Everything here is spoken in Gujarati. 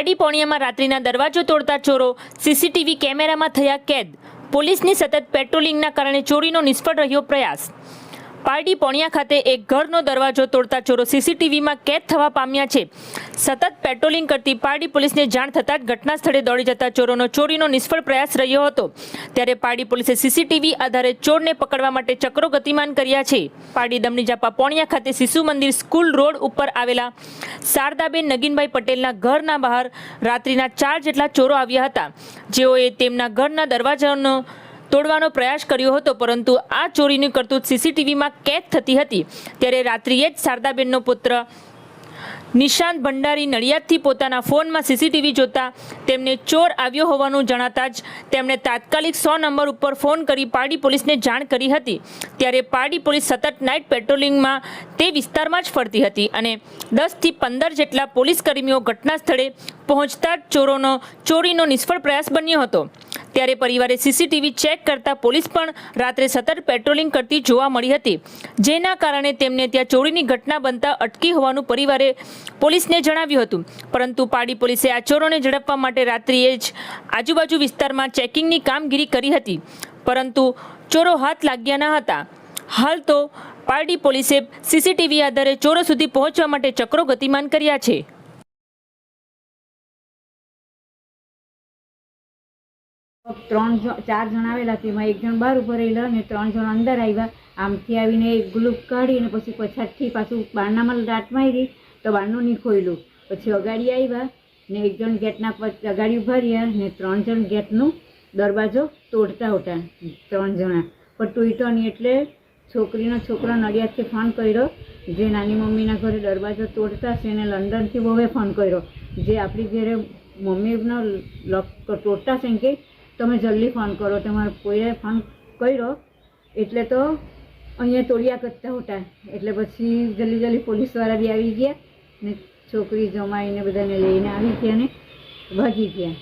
પારડી પોણિયામાં રાત્રિના દરવાજો તોડતા ચોરો, સીસીટીવી કેમેરામાં થયા કેદ. પોલીસની સતત પેટ્રોલિંગના કારણે ચોરીનો નિષ્ફળ રહ્યો પ્રયાસ. પારડી પોણિયા ખાતે એક ઘરનો દરવાજો તોડતા ચોરો સીસીટીવીમાં કેદ થવા પામ્યા છે. સતત પેટ્રોલિંગ કરતી પારડી પોલીસને જાણ થતાં જ ઘટના સ્થળે દોડી જતા ચોરોનો ચોરીનો નિષ્ફળ પ્રયાસ રહ્યો હતો. ત્યારે પારડી પોલીસે સીસીટીવી આધારે ચોરને પકડવા માટે ચક્રો ગતિમાન કર્યા છે. પારડી દમની જાપા પોણિયા ખાતે શિશુ મંદિર સ્કૂલ રોડ ઉપર આવેલા શારદાબેન નગીનભાઈ પટેલના ઘરના બહાર રાત્રિના ચાર જેટલા ચોરો આવ્યા હતા. જેઓએ તેમના ઘરના દરવાજાનો તોડવાનો પ્રયાસ કર્યો હતો, પરંતુ આ ચોરીની કરતૂત સીસીટીવીમાં કેદ થતી હતી. ત્યારે રાત્રિએ જ શારદાબેનનો પુત્ર નિશાંત ભંડારી નડિયાદથી પોતાના ફોનમાં સીસીટીવી જોતા તેમને ચોર આવ્યો હોવાનું જણાતા જ તેમણે તાત્કાલિક સો નંબર ઉપર ફોન કરી પારડી પોલીસને જાણ કરી હતી. ત્યારે પારડી પોલીસ સતત નાઇટ પેટ્રોલિંગમાં તે વિસ્તારમાં જ ફરતી હતી અને દસથી પંદર જેટલા પોલીસ કર્મીઓ ઘટના સ્થળે પહોંચતા જ ચોરોનો, ચોરીનો નિષ્ફળ પ્રયાસ બન્યો હતો. ત્યારે પરિવારે સીસીટીવી ચેક કરતા પોલીસ પણ રાત્રે સતત પેટ્રોલિંગ કરતી જોવા મળી હતી. જેના કારણે તેમને ત્યાં ચોરીની ઘટના બનતા અટકી હોવાનું પરિવારે પોલીસને જણાવ્યું હતું. પરંતુ પાડી પોલીસે આ ચોરોને ઝડપવા માટે રાત્રિએ જ આજુબાજુ વિસ્તારમાં ચેકિંગની કામગીરી કરી હતી. પરંતુ ચોરો હાથ લાગ્યા ન હતા. હાલ તો પારડી પોલીસે સીસીટીવી આધારે ચોરો સુધી પહોંચવા માટે ચક્રો ગતિમાન કર્યા છે. ત્રણ ચાર જણ આવેલા તેમાં એક જણ બહાર ઊભો રહેલો અને ત્રણ જણ અંદર આવ્યા. આમથી આવીને એક ગ્લુપ કાઢીને પછી પછાડથી પાછું બારણામાં દાંત મારી તો બારણું નહીં પછી અગાડી આવ્યા ને એક જણ ગેટના અગાડી ઊભા રહ્યા ને ત્રણ જણ ગેટનું દરવાજો તોડતા હતા. ત્રણ જણા. પણ તૂટ્યો નહીં એટલે છોકરીનો છોકરો નડિયાદથી ફોન કર્યો જે નાની મમ્મીના ઘરે દરવાજો તોડતા છે એને લંડનથી બહુએ ફોન કર્યો. જે આપણી ઘરે મમ્મીનો લોક તોડતા છે કે તમે જલ્દી ફોન કરો, તમારે કોઈએ ફોન કર્યો, એટલે તો અહીંયા તોડ્યા કરતા હતા. એટલે પછી જલ્દી જલ્દી પોલીસવાળા બી આવી ગયા ને છોકરી જમાઈને બધાને લઈને આવી ગયા ને ભાગી ગયા.